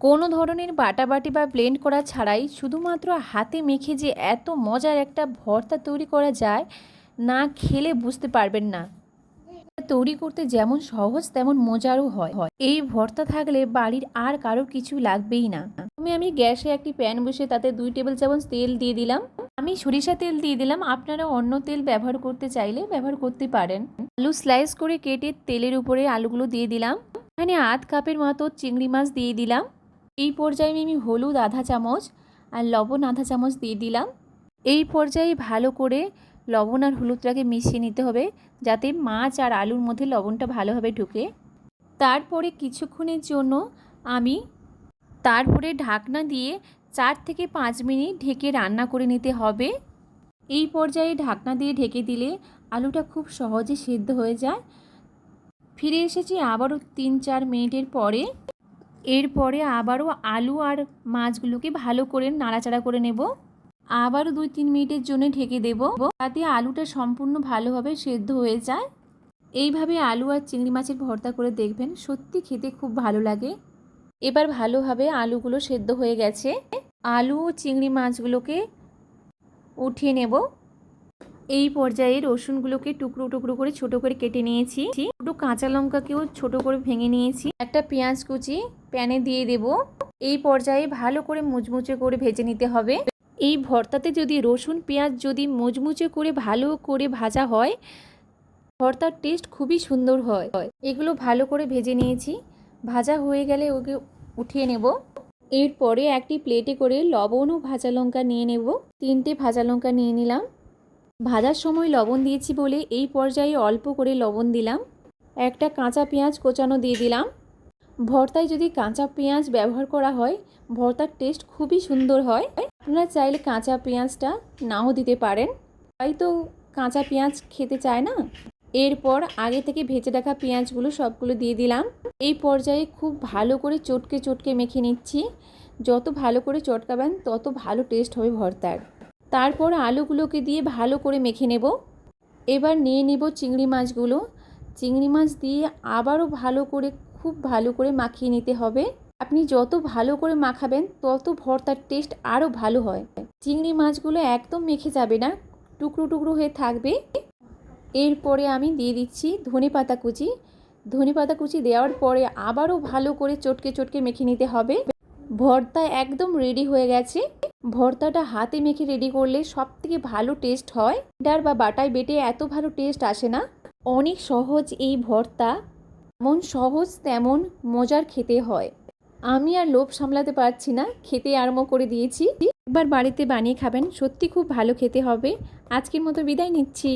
কোনো ধরনের বাটাবাটি বা ব্লেন্ড করা ছাড়াই শুধুমাত্র হাতে মেখে যে এত মজার একটা ভর্তা তৈরি করা যায়, না খেলে বুঝতে পারবেন না। তৈরি করতে যেমন সহজ, তেমন মজারও হয়। এই ভর্তা থাকলে বাড়ির আর কারও কিছু লাগবেই না। আমি আমি গ্যাসে একটি প্যান বসে তাতে দুই টেবিল চামচ তেল দিয়ে দিলাম। আমি সরিষা তেল দিয়ে দিলাম। আপনারা অন্য তেল ব্যবহার করতে চাইলে ব্যবহার করতে পারেন। আলু স্লাইস করে কেটে তেলের উপরে আলুগুলো দিয়ে দিলাম। এখানে আধ কাপের মতো চিংড়ি মাছ দিয়ে দিলাম। এই পর্যায়ে আমি হলুদ আধা চামচ আর লবণ আধা চামচ দিয়ে দিলাম। এই পর্যায়ে ভালো করে লবণ আর হলুদটাকে মিশিয়ে নিতে হবে যাতে মাছ আর আলুর মধ্যে লবণটা ভালোভাবে ঢুকে। তারপরে কিছুক্ষণের জন্য আমি তারপরে ঢাকনা দিয়ে চার থেকে পাঁচ মিনিট ঢেকে রান্না করে নিতে হবে। এই পর্যায়ে ঢাকনা দিয়ে ঢেকে দিলে আলুটা খুব সহজে সিদ্ধ হয়ে যায়। ফিরে এসেছি আবারও তিন চার মিনিটের পরে। এরপরে আবারও আলু আর মাছগুলোকে ভালো করে নাড়াচাড়া করে নেব। আবারও দুই তিন মিনিটের জন্য ঢেকে দেব। তাতে আলুটা সম্পূর্ণ ভালোভাবে সেদ্ধ হয়ে যায়। এইভাবে আলু আর চিংড়ি মাছের ভর্তা করে দেখবেন সত্যি খেতে খুব ভালো লাগে। এবার ভালোভাবে আলুগুলো সেদ্ধ হয়ে গেছে। আলু ও চিংড়ি মাছগুলোকে উঠিয়ে নেব। এই পর্যায়ে রসুনগুলোকে টুকরো টুকরো করে ছোট করে কেটে নিয়েছি। দুটো কাঁচা লঙ্কাকেও ছোট করে ভেঙে নিয়েছি। একটা পেঁয়াজ কুচি প্যানে দিয়ে দেব। এই পর্যায়ে ভালো করে মুচমুচে করে ভেজে নিতে হবে। এই ভর্তাতে যদি রসুন পেঁয়াজ যদি মুচমুচে করে ভালো করে ভাজা হয়, ভর্তার টেস্ট খুবই সুন্দর হয়। এগুলো ভালো করে ভেজে নিয়েছি। ভাজা হয়ে গেলে ওকে উঠিয়ে নেব। এরপরে একটি প্লেটে করে লবণ ও ভাজা লঙ্কা নিয়ে নেব। তিনটে ভাজা লঙ্কা নিয়ে নিলাম। ভাজার সময় লবণ দিয়েছি বলে এই পর্যায়ে অল্প করে লবণ দিলাম। একটা কাঁচা পেঁয়াজ কোচানো দিয়ে দিলাম। ভর্তায় যদি কাঁচা পেঁয়াজ ব্যবহার করা হয়, ভর্তার টেস্ট খুবই সুন্দর হয়। আপনারা চাইলে কাঁচা পেঁয়াজটা নাও দিতে পারেন। তাই তো কাঁচা পেঁয়াজ খেতে চায় না। এরপর আগে থেকে ভেজে রাখা পেঁয়াজগুলো সবগুলো দিয়ে দিলাম। এই পর্যায়ে খুব ভালো করে চটকে চটকে মেখে নিচ্ছি। যত ভালো করে চটকাবেন, তত ভালো টেস্ট হবে ভর্তার। তারপর আলুগুলোকে দিয়ে ভালো করে মেখে নেব। এবার নিয়ে নেব চিংড়ি মাছগুলো। চিংড়ি মাছ দিয়ে আবারও ভালো করে, খুব ভালো করে মাখিয়ে নিতে হবে। আপনি যত ভালো করে মাখাবেন, তত ভর্তার টেস্ট আরও ভালো হয়। চিংড়ি মাছগুলো একদম মেখে যাবে না, টুকরো টুকরো হয়ে থাকবে। এরপরে আমি দিয়ে দিচ্ছি ধনে পাতা কুচি। ধনে পাতা কুচি দেওয়ার পরে আবারও ভালো করে চটকে চটকে মেখে নিতে হবে। ভর্তা একদম রেডি হয়ে গেছে। ভর্তাটা হাতে মেখে রেডি করলে সব থেকে ভালো টেস্ট হয়। ডার বা বাটায় বেটে এত ভালো টেস্ট আসে না। অনেক সহজ এই ভর্তা। মন সহজ, তেমন মজার খেতে হয়। আমি আর লোভ সামলাতে পারছি না। খেতে আরম্ভ করে দিয়েছি। একবার বাড়িতে বানিয়ে খাবেন। সত্যি খুব ভালো খেতে হবে। আজকের মতো বিদায় নিচ্ছি।